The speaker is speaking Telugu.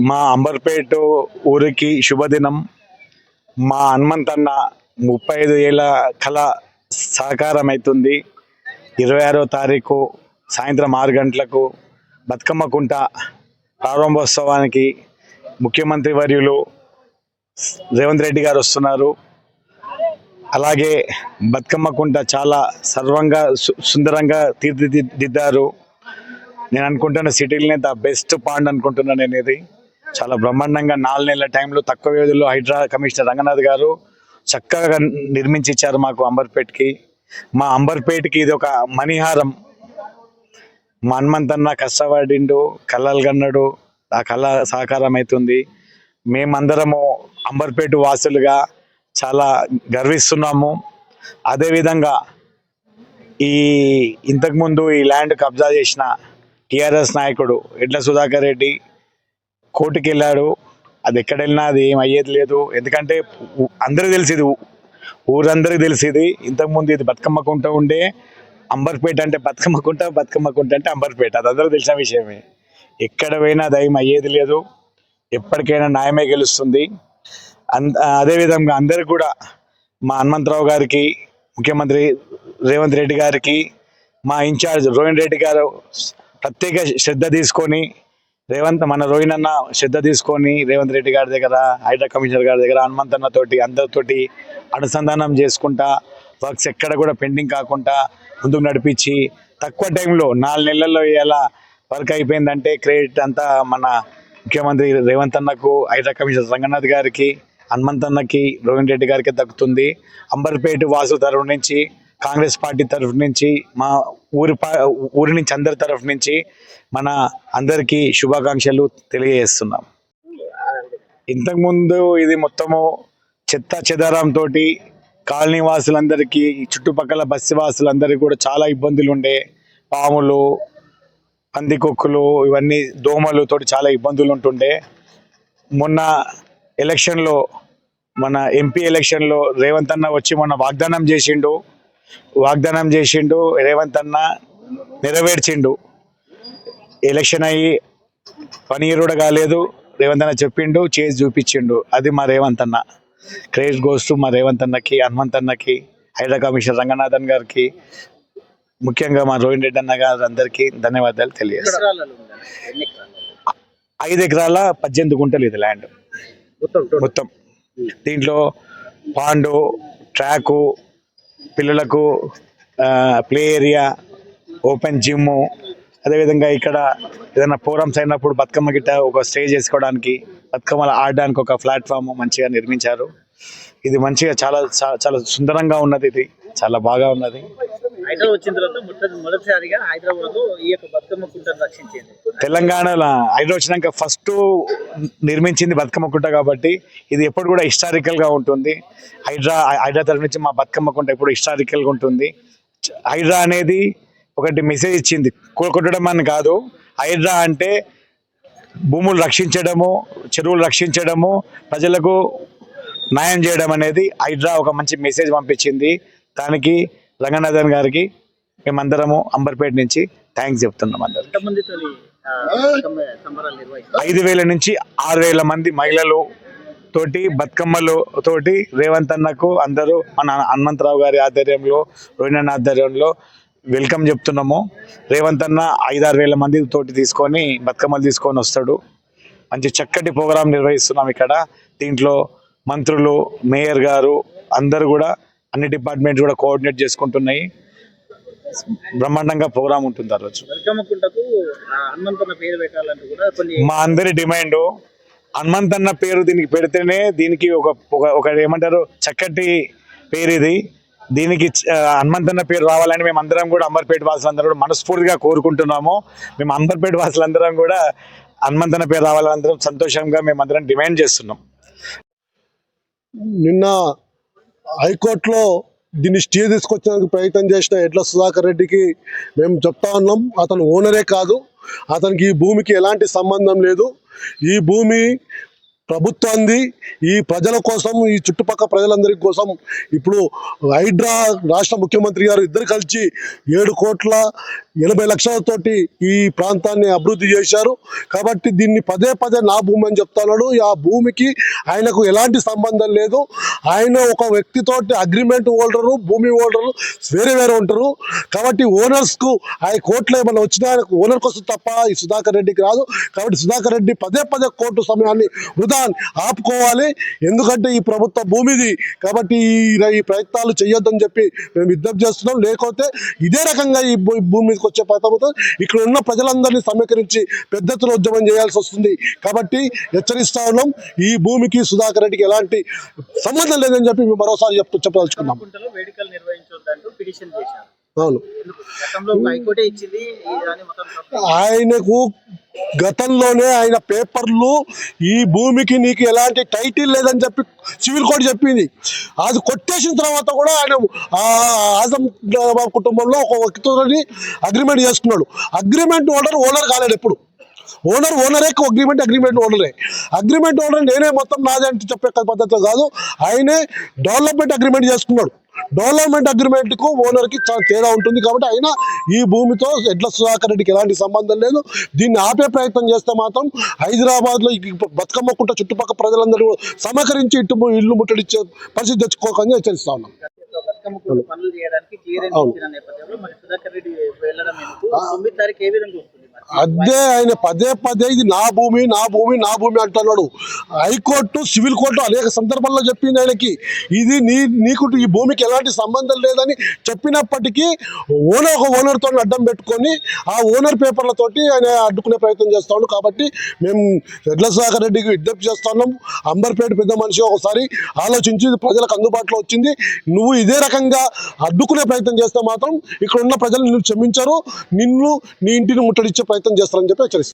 మా అంబర్పేట ఊరికి శుభదినం. మా హనుమంతన్న ముప్పై ఐదు ఏళ్ళ కళ సహకారం అవుతుంది ఇరవై ఆరో తారీఖు సాయంత్రం ఆరు గంటలకు బతుకమ్మ కుంట ప్రారంభోత్సవానికి ముఖ్యమంత్రి వర్యులు రేవంత్ రెడ్డి గారు వస్తున్నారు. అలాగే బతుకమ్మ కుంట చాలా సర్వంగా సు- సుందరంగా తీర్చిదిద్దారు. నేను అనుకుంటున్న సిటీలనే ద బెస్ట్ పాండ్ అనుకుంటున్నాను నేను ఇది చాలా బ్రహ్మాండంగా నాలుగు నెలల టైంలో తక్కువ వ్యవధిలో హైడ్రా కమిషనర్ రంగనాథ్ గారు చక్కగా నిర్మించి ఇచ్చారు మాకు అంబర్పేట్కి. మా అంబర్పేట్కి ఇది ఒక మణిహారం. మా హనుమంతన్న కష్టపడిండు కళ్ళలు కన్నాడు ఆ కళ సాకారం అవుతుంది మేమందరము అంబర్పేట వాసులుగా చాలా గర్విస్తున్నాము. అదేవిధంగా ఈ ఇంతకుముందు ఈ ల్యాండ్ కబ్జా చేసిన టిఆర్ఎస్ నాయకుడు ఎడ్ల సుధాకర్ రెడ్డి కోర్టుకి వెళ్ళాడు అది ఎక్కడ వెళ్ళినా అది ఏం అయ్యేది లేదు. ఎందుకంటే అందరూ తెలిసేది తెలిసింది ఊరందరికీ తెలిసింది. ఇంతకుముందు ఇది బతుకమ్మ కుంట ఉండే అంబర్పేట అంటే బతుకమ్మ కుంట బతుకమ్మ కుంట అంటే అంబర్పేట. అది అందరూ తెలిసిన విషయమే. ఎక్కడ పోయినా దయం అయ్యేది లేదు. ఎప్పటికైనా న్యాయమే గెలుస్తుంది. అన్ అదేవిధంగా అందరు కూడా మా హనుమంతరావు గారికి ముఖ్యమంత్రి రేవంత్ రెడ్డి గారికి మా ఇన్ఛార్జ్ రోహిన్ రెడ్డి గారు ప్రత్యేక శ్రద్ధ తీసుకొని రేవంత్ మన రోహిణన్న శ్రద్ధ తీసుకొని రేవంత్ రెడ్డి గారి దగ్గర హైడ్రా కమిషనర్ గారి దగ్గర హనుమంతన్న తోటి అందరితోటి అనుసంధానం చేసుకుంటా వర్క్స్ ఎక్కడ కూడా పెండింగ్ కాకుండా ముందుకు నడిపించి తక్కువ టైంలో నాలుగు నెలల్లో ఎలా వర్క్ అయిపోయిందంటే క్రెడిట్ అంతా మన ముఖ్యమంత్రి రేవంత్ అన్నకు హైడ్రా కమిషనర్ రంగనాథ్ గారికి హనుమంతన్నకి రోహిణ్ రెడ్డి గారికి దక్కుతుంది. అంబర్పేట వాసు తరఫు నుంచి కాంగ్రెస్ పార్టీ తరఫు నుంచి మా ఊరి పా- ఊరి నుంచి అందరి తరఫు నుంచి మన అందరికీ శుభాకాంక్షలు తెలియజేస్తున్నాం. ఇంతకుముందు ఇది మొత్తము చెత్త చెదారం తోటి కాలనీ వాసులందరికీ చుట్టుపక్కల బస్సు వాసులందరికీ కూడా చాలా ఇబ్బందులు ఉండే పాములు పందికొక్కులు ఇవన్నీ దోమలు తోటి చాలా ఇబ్బందులు ఉంటుండే. మొన్న ఎలక్షన్లో మన ఎంపీ ఎలక్షన్లో రేవంత్ అన్న వచ్చి మొన్న వాగ్దానం చేసిండు. వాగ్దానం చేసిండు రేవంత్ అన్న నెరవేర్చిండు. ఎలక్షన్ అయ్యి పని కూడా కాలేదు రేవంత్ అన్న చెప్పిండు చేసి చూపించిండు. అది మా రేవంత్ అన్న. క్రేజ్ గోస్ టు మా రేవంత్ అన్నకి హనుమంత్ అన్నకి హైడ్రా కమిషనర్ రంగనాథన్ గారికి ముఖ్యంగా మా రోహిన్ రెడ్డి అన్న గారు అందరికీ ధన్యవాదాలు తెలియజేస్తాను ఎకరాలు ఐదు ఎకరాల పద్దెనిమిది గుంటలు ఇది ల్యాండ్. మొత్తం. దీంట్లో పాండు ట్రాకు పిల్లలకు ప్లే ఏరియా ఓపెన్ జిమ్ అదేవిధంగా ఇక్కడ ఏదైనా ప్రోగ్రామ్స్ అయినప్పుడు బతుకమ్మ గిట్ట ఒక స్టేజ్ చేసుకోవడానికి బతుకమ్మలు ఆడడానికి ఒక ప్లాట్ఫామ్ మంచిగా నిర్మించారు. ఇది మంచిగా చాలా చాలా సుందరంగా ఉన్నది ఇది. చాలా బాగా ఉన్నది. హైదరాబాద్ వచ్చిన తర్వాత మొట్టమొదటి మొదటిసారిగా హైదరాబాద్ ఈ యొక్క బతుకమ్మ కుంటను రక్షించింది. తెలంగాణలో హైదరాబాద్ వచ్చినాక ఫస్ట్ నిర్మించింది బతుకమ్మ కుంట కాబట్టి ఇది ఎప్పుడు కూడా హిస్టారికల్గా ఉంటుంది. హైడ్రా హైడ్రా నుంచి మా బతుకమ్మ కుంట ఎప్పుడు హిస్టారికల్గా ఉంటుంది. హైదరా హైడ్రా అనేది ఒకటి మెసేజ్ ఇచ్చింది. కొట్టడం అని కాదు. హైడ్రా అంటే భూములు రక్షించడము చెరువులు రక్షించడము ప్రజలకు న్యాయం చేయడం అనేది హైడ్రా ఒక మంచి మెసేజ్ పంపించింది. దానికి రంగనాథన్ గారికి మేమందరము అంబర్పేట నుంచి థ్యాంక్స్ చెప్తున్నాం అందరం. ఐదు వేల నుంచి ఆరు వేల మంది మహిళలు తోటి బతుకమ్మలు తోటి రేవంత్ అన్నకు అందరూ మన హనుమంతరావు గారి ఆధ్వర్యంలో రోహిణన్ ఆధ్వర్యంలో వెల్కమ్ చెప్తున్నాము. రేవంత్ అన్న ఐదారు వేల మంది తోటి తీసుకొని బతుకమ్మలు తీసుకొని వస్తాడు. మంచి చక్కటి ప్రోగ్రాం నిర్వహిస్తున్నాం ఇక్కడ. దీంట్లో మంత్రులు మేయర్ గారు అందరూ కూడా అన్ని డిపార్ట్మెంట్స్ కూడా కోఆర్డినేట్ చేసుకుంటున్నాయి. బ్రహ్మాండంగా ప్రోగ్రాం ఉంటుంది ఆ రోజు. మా అందరి డిమాండ్. హనుమంత్ అన్న పేరు దీనికి పెడితేనే దీనికి ఒక ఒక- ఏమంటారు చక్కటి పేరు ఇది. దీనికి హనుమంత్ అన్న పేరు రావాలని మేము అందరం కూడా అంబర్పేట వాసులందరూ కూడా మనస్ఫూర్తిగా కోరుకుంటున్నాము. మేము అంబర్పేట వాసులందరం కూడా హనుమంత్ అన్న పేరు రావాలని అందరం సంతోషంగా మేము అందరం డిమాండ్ చేస్తున్నాం. నిన్న హైకోర్టులో దీన్ని స్టే తీసుకొచ్చడానికి ప్రయత్నం చేసిన ఎడ్ల సుధాకర్ రెడ్డికి మేము చెప్తా ఉన్నాం. అతను ఓనరే కాదు. అతనికి ఈ భూమికి ఎలాంటి సంబంధం లేదు. ఈ భూమి ప్రభుత్వంది ఈ ప్రజల కోసం ఈ చుట్టుపక్కల ప్రజలందరి కోసం ఇప్పుడు హైడ్రా రాష్ట్ర ముఖ్యమంత్రి గారు ఇద్దరు కలిసి ఏడు కోట్ల ఎనభై లక్షలతోటి ఈ ప్రాంతాన్ని అభివృద్ధి చేశారు. కాబట్టి దీన్ని పదే పదే నా భూమి అని చెప్తున్నాడు. ఆ భూమికి ఆయనకు ఎలాంటి సంబంధం లేదు. ఆయన ఒక వ్యక్తితోటి అగ్రిమెంట్ హోల్డరు భూమి హోల్డరు వేరే వేరే ఉంటారు. కాబట్టి ఓనర్స్కు ఆ కోర్టులో ఏమైనా వచ్చినా ఆయనకు ఓనర్కి వస్తుంది తప్ప ఈ సుధాకర్ రెడ్డికి రాదు. కాబట్టి సుధాకర్ రెడ్డి పదే పదే కోర్టు సమయాన్ని వృధా ఆపుకోవాలి. ఎందుకంటే ఈ ప్రభుత్వ భూమిది. కాబట్టి ఈ ఈ ప్రయత్నాలు చేయొద్దని చెప్పి మేము విజ్ఞప్తి చేస్తున్నాం. లేకపోతే ఇదే రకంగా ఈ భూ- భూమి వచ్చే ప్రయత్నం ఇక్కడ ఉన్న ప్రజలందరినీ సమీకరించి పెద్ద ఎత్తున ఉద్యమం చేయాల్సి వస్తుంది. కాబట్టి హెచ్చరిస్తా ఉన్నాం. ఈ భూమికి సుధాకర్ రెడ్డికి ఎలాంటి సంబంధం లేదని చెప్పి మేము మరోసారి చెప్తూ చెప్పదలుచుకున్నాం. అవును. ఆయనకు గతంలోనే ఆయన పేపర్లు ఈ భూమికి నీకు ఎలాంటి టైటిల్ లేదని చెప్పి సివిల్ కోర్టు చెప్పింది. అది కొట్టేసిన తర్వాత కూడా ఆయన ఆజం కుటుంబంలో ఒక వ్యక్తితో అగ్రిమెంట్ చేసుకున్నాడు. అగ్రిమెంట్ ఓనర్ ఓనర్ కాలేడు ఎప్పుడు. ఓనర్ ఓనరే అగ్రిమెంట్ అగ్రిమెంట్ ఓనరే. అగ్రిమెంట్ ఓనర్ నేనే మొత్తం నాదే అంటే చెప్పే పద్ధతి కాదు ఆయనే డెవలప్మెంట్ అగ్రిమెంట్ చేసుకున్నాడు. డెవలప్మెంట్ అగ్రిమెంట్కు ఓనర్కి చాలా తేడా ఉంటుంది కాబట్టి అయినా ఈ భూమితో ఎడ్ల సుధాకర్ రెడ్డికి ఎలాంటి సంబంధం లేదు. దీన్ని ఆపే ప్రయత్నం చేస్తే మాత్రం హైదరాబాద్లో బతుకమ్మ కుంట చుట్టుపక్కల ప్రజలందరూ సమకరించి ఇటు ఇల్లు ముట్టడిచ్చే పరిస్థితి తెచ్చుకోకని హెచ్చరిస్తా ఉన్నాం. అవును. అదే ఆయన పదే పదే ఇది నా భూమి నా భూమి నా భూమి అంటున్నాడు. హైకోర్టు సివిల్ కోర్టు అనేక సందర్భాల్లో చెప్పింది ఆయనకి. ఇది నీ నీకు ఈ భూమికి ఎలాంటి సంబంధం లేదని చెప్పినప్పటికీ ఓనర్ ఒక ఓనర్తో అడ్డం పెట్టుకొని ఆ ఓనర్ పేపర్లతోటి ఆయన అడ్డుకునే ప్రయత్నం చేస్తాడు. కాబట్టి మేము రెడ్ల సుధాకర్ రెడ్డికి విజ్ఞప్తి చేస్తున్నాం. అంబర్పేట పెద్ద మనిషి ఒకసారి ఆలోచించి ప్రజలకు అందుబాటులో వచ్చింది. నువ్వు ఇదే రకంగా అడ్డుకునే ప్రయత్నం చేస్తే మాత్రం ఇక్కడ ఉన్న ప్రజలు నిన్ను క్షమించరు. నిన్ను నీ ఇంటిని ముట్టడిచ్చే ప్రయత్నం చేస్తారని చెప్పి హెచ్చరిస్తాను